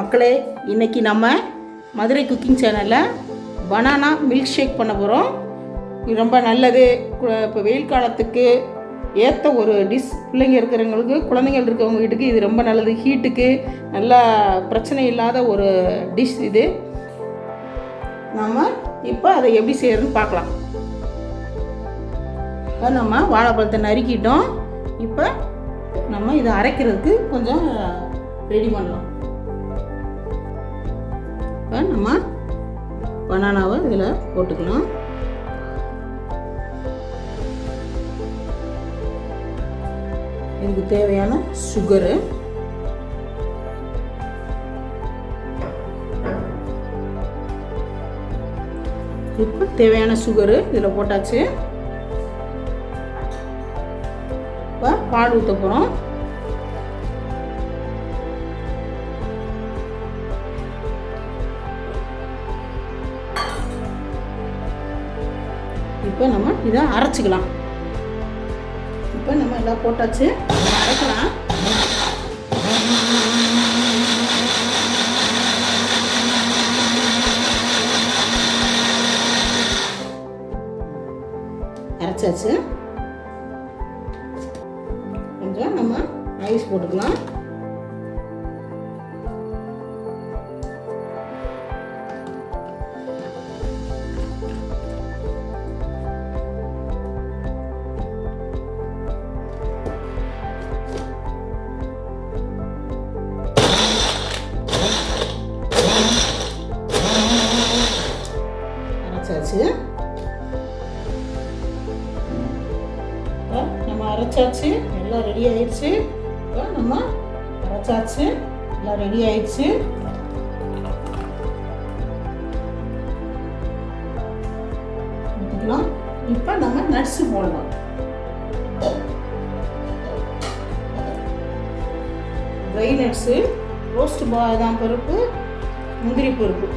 மக்களே இன்றைக்கி நம்ம மதுரை குக்கிங் சேனலில் பனானா மில்க் ஷேக் பண்ண போகிறோம் இது ரொம்ப நல்லது. இப்போ வெயில் காலத்துக்கு ஏற்ற ஒரு டிஷ் பிள்ளைங்க இருக்கிறவங்களுக்கு குழந்தைங்கள் இருக்கிறவங்க வீட்டுக்கு இது ரொம்ப நல்லது. ஹீட்டுக்கு நல்லா பிரச்சனை இல்லாத ஒரு டிஷ் இது. நம்ம இப்போ அதை எப்படி செய்யறதுன்னு பார்க்கலாம். இப்போ நம்ம வாழைப்பழத்தை நறுக்கிட்டோம். இப்போ நம்ம இதை அரைக்கிறதுக்கு கொஞ்சம் ரெடி பண்ணலாம். இப்போ நம்ம பனானாவை இதில் போட்டுக்கலாம். இதுக்கு தேவையான சுகரு. இப்போ தேவையான சுகரு இதில் போட்டாச்சு. இப்போ பால் ஊற்ற போகிறோம். இப்போ நம்ம இதை அரைச்சிக்கலாம். இப்போ நம்ம எல்லாம் போட்டாச்சு இதை அரைக்கலாம். அரைச்சாச்சு. கொஞ்சம் நம்ம ஐஸ் போட்டுக்கலாம். அரைச்சாச்சு எல்லாம் ரெடி ஆயிடுச்சு. இப்போ நம்ம அரைச்சாச்சு எல்லாம் ரெடி ஆயிடுச்சு. இப்போ நம்ம நட்ஸ் போடலாம். ட்ரை நட்ஸு ரோஸ்ட் பாதாம் பருப்பு முந்திரி பருப்பு.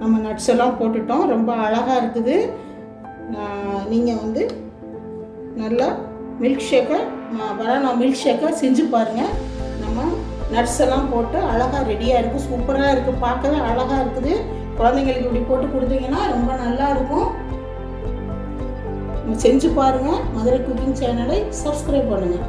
நம்ம நட்ஸ் எல்லாம் போட்டுட்டோம். ரொம்ப அழகாக இருக்குது. நீங்கள் வந்து நல்லா மில்க் ஷேக்கை பனானா மில்க் ஷேக்கை செஞ்சு பாருங்கள் நம்ம நட்ஸ் எல்லாம் போட்டு அழகாக ரெடியாக இருக்குது சூப்பராக இருக்குது பார்க்கவே அழகாக இருக்குது. குழந்தைங்களுக்கு இப்படி போட்டு கொடுத்தீங்கன்னா ரொம்ப நல்லா இருக்கும். செஞ்சு பாருங்கள் மதுரை குக்கிங் சேனலை சப்ஸ்கிரைப் பண்ணுங்கள்